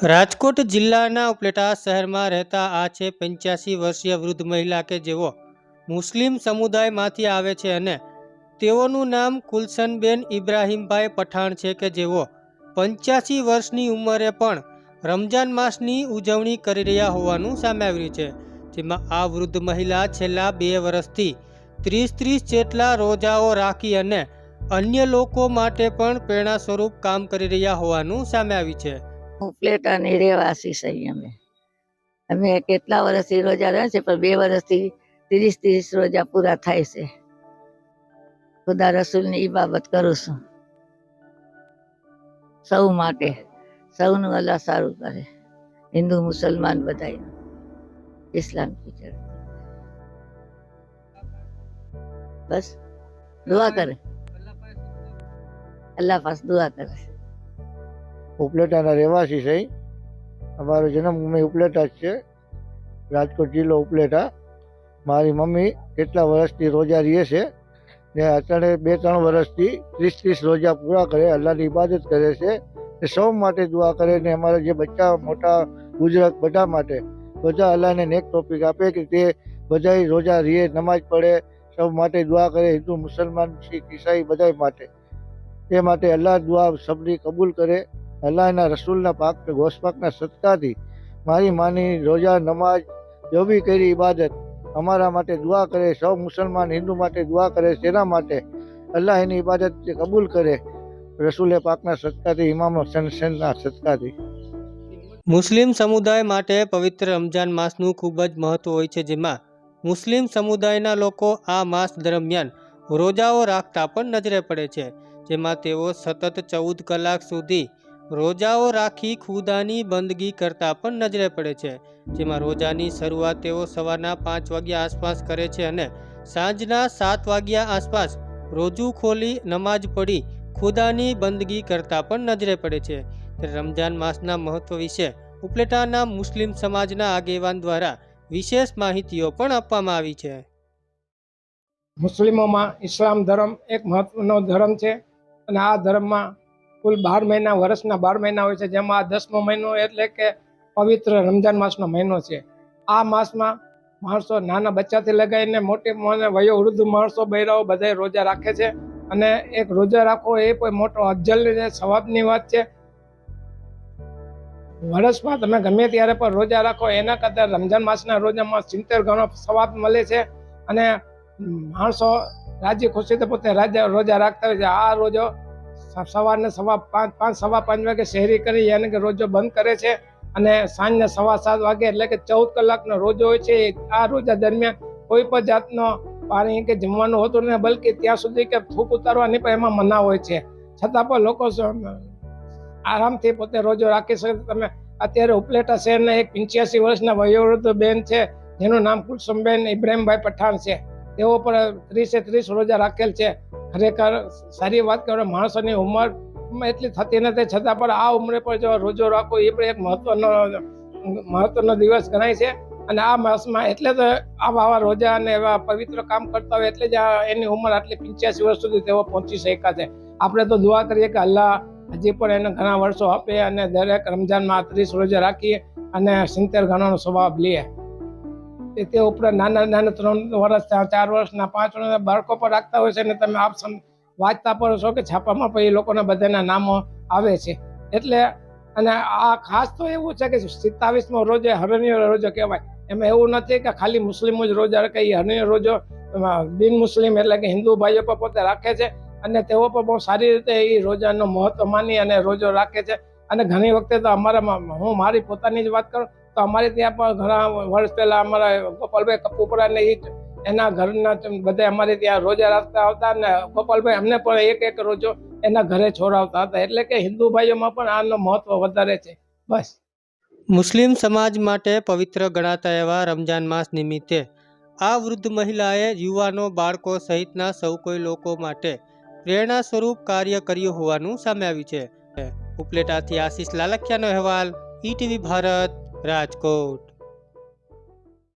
રાજકોટ જિલ્લાના ઉપલેટા શહેરમાં રહેતા આ છે પંચ્યાસી વર્ષીય વૃદ્ધ મહિલા કે જેઓ મુસ્લિમ સમુદાયમાંથી આવે છે અને તેઓનું નામ કુલસનબેન ઇબ્રાહીમભાઈ પઠાણ છે કે જેઓ પંચ્યાસી વર્ષની ઉંમરે પણ રમજાન માસની ઉજવણી કરી રહ્યા હોવાનું સામે આવ્યું છે. જેમાં આ વૃદ્ધ મહિલા છેલ્લા બે વર્ષથી ત્રીસ ત્રીસ જેટલા રોજાઓ રાખી અને અન્ય લોકો માટે પણ પ્રેરણા સ્વરૂપ કામ કરી રહ્યા હોવાનું સામે આવ્યું છે. હું પ્લેટાની રહેવાસી છીએ અમે. અમે કેટલા વર્ષથી રોજા રહે છે પણ બે વર્ષથી ત્રીસ ત્રીસ રોજા પૂરા થાય છે. ખુદા રસૂલની બાબત કરું છું. સૌ માટે સૌનું અલ્લાહ સારું કરે. હિન્દુ મુસલમાન બધા ઇસ્લામ ટીચર બસ દુઆ કરે. અલ્લાહ પાસ દુઆ કરે. ઉપલેટાના રહેવાસી છે. અમારો જન્મભૂમિ ઉપલેટા જ છે. રાજકોટ જિલ્લો ઉપલેટા. મારી મમ્મી કેટલા વર્ષથી રોજા રહે છે ને અત્યારે બે ત્રણ વર્ષથી ત્રીસ ત્રીસ રોજા પૂરા કરે, અલ્લાહની ઇબાદત કરે છે. ને સૌ માટે દુઆ કરે ને અમારા જે બચ્ચા, મોટા, ગુજરાત બધા માટે બધા અલ્લાહને નેક ટોપિક આપે કે તે બધા રોજા રીએ નમાજ પડે, સૌ માટે દુઆ કરે, હિન્દુ, મુસલમાન, શીખ, ઈસાઈ બધા માટે. તે માટે અલ્લાહ દુઆ સબની કબૂલ કરે. અલ્લાહના રસૂલના પાક ગોસપાકના સત્કારથી મારી માની રોજા નમાજ જો બી કરી ઇબાદત અમારા માટે દુઆ કરે, સૌ મુસલમાન હિન્દુ માટે દુઆ કરે, તેના માટે અલ્લાહ એની ઇબાદત કબૂલ કરે, રસૂલે પાકના સત્કારથી ઇમામ હસન હસનના સદકાથી. મુસ્લિમ સમુદાય માટે પવિત્ર રમજાન માસનું ખૂબ જ મહત્વ હોય છે, જેમાં મુસ્લિમ સમુદાયના લોકો આ માસ દરમિયાન રોજાઓ રાખતા પણ નજરે પડે છે, જેમાં તેઓ સતત ચૌદ કલાક સુધી રોજાઓ રાખી ખુદાની બંદગી કરતા પણ નજરે પડે છે. જેમાં રોજાની શરૂઆત તેઓ સવારના પાંચ વાગ્યા આસપાસ કરે છે અને સાંજના સાત વાગ્યા આસપાસ રોજુ ખોલી નમાજ પડી ખુદાની બંદગી કરતા પણ નજરે પડે છે. રમજાન માસના મહત્વ વિશે ઉપલેટાના મુસ્લિમ સમાજના આગેવાન દ્વારા વિશેષ માહિતીઓ પણ આપવામાં આવી છે. મુસ્લિમોમાં ઇસ્લામ ધર્મ એક મહત્વનો ધર્મ છે અને આ ધર્મમાં કુલ બાર મહિના, વર્ષના બાર મહિના હોય છે, જેમાં આ દસમો મહિનો એટલે કે પવિત્ર રમજાન માસનો મહિનો છે. આ માસમાં માણસો નાના બચ્ચાથી લગાવીને મોટી વયો વૃદ્ધ માણસો બૈરાઓ બધા રોજા રાખે છે અને એક રોજા રાખવો એ કોઈ મોટો અફજલ સવાબની વાત છે. વર્ષમાં તમે ગમે ત્યારે પણ રોજા રાખો, એના કરતાં રમજાન માસના રોજામાં સિત્તેર ગણો સવાબ મળે છે અને માણસો રાજી ખુશી તો પોતે રાજા રોજા રાખતા હોય છે. આ રોજો સવારને સવા પાંચ પાંચ, સવા પાંચ વાગે શહેરી કરી, યાની કે રોજો બંધ કરે છે. અને સાંજને સવા સાત વાગે, એટલે કે ચૌદ કલાકનો રોજો હોય છે આ રોજા દરમિયાન કોઈ પણ જાતનો પાણી કે જમવાનું હોતું નહીં બલકે ત્યાં સુધી કે થૂક ઉતારવાની પણ એમાં મના હોય છે. છતાં પણ લોકો આરામથી પોતે રોજો રાખી શકે. તમે અત્યારે ઉપલેટા શહેરના એક પંચ્યાસી વર્ષના વયોવૃદ્ધ બેન છે, જેનું નામ કુલસુમબેન ઇબ્રાહીમભાઈ પઠાણ છે. તેઓ પણ ત્રીસે ત્રીસ રોજા રાખેલ છે. ખરેખર સારી વાત કરો માણસોની ઉંમર એટલી થતી નથી, છતાં પણ આ ઉંમરે પણ જો રોજો રાખો, એ પણ એક મહત્વનો મહત્વનો દિવસ ગણાય છે. અને આ માસમાં એટલે તો આવા આવા રોજા અને એવા પવિત્ર કામ કરતા હોય એટલે જ એની ઉંમર આટલી પંચ્યાસી વર્ષ સુધી તેઓ પહોંચી શક્યા છે. આપણે તો દુઆ કરીએ કે અલ્લાહ હજી પણ એને ઘણા વર્ષો આપે અને દરેક રમજાનમાં ત્રીસ રોજા રાખીએ અને સિત્તેર ગણાનો સ્વભાવ લઈએ તે તે ઉપરાંત નાના નાના ત્રણ વર્ષ ચાર વર્ષના પાંચ વર્ષના બાળકો પણ રાખતા હોય છે અને તમે આપ વાંચતા પણ છો કે છાપામાં પણ એ લોકોના બધાના નામો આવે છે. એટલે અને આ ખાસ તો એવું છે કે સિત્તાવીસમો રોજે હરણીય રોજો કહેવાય. એમાં એવું નથી કે ખાલી મુસ્લિમો જ રોજા રાખે, એ હરણીય રોજો બિન મુસ્લિમ એટલે કે હિન્દુ ભાઈઓ પણ પોતે રાખે છે અને તેઓ પણ બહુ સારી રીતે એ રોજાનો મહત્વ માની અને રોજો રાખે છે. અને ઘણી વખતે તો અમારા હું મારી પોતાની જ વાત કરું તો અમારે ત્યાં પણ ઘણા વર્ષ પહેલા અમારા ગોપાલભાઈ કપૂપરા ને એ એના ઘરના બધા અમારે ત્યાં રોજા રાખતા આવતા ને ગોપાલભાઈ અમને પણ એક એક રોજો એના ઘરે છોડાવતા હતા. એટલે કે હિન્દુ ભાઈઓમાં પણ આનો મહત્વ વધારે છે. બસ. મુસ્લિમ સમાજ માટે પવિત્ર ગણાતા એવા રમજાન માસ નિમિત્તે આ વૃદ્ધ મહિલાએ યુવાનો, બાળકો સહિતના સૌ કોઈ લોકો માટે પ્રેરણા સ્વરૂપ કાર્ય કર્યું હોવાનું સામે આવ્યું છે. ઉપલેટાથી આશીષ લાલખિયાનો અહેવાલ, ઈટીવી ભારત. રાજકોટ.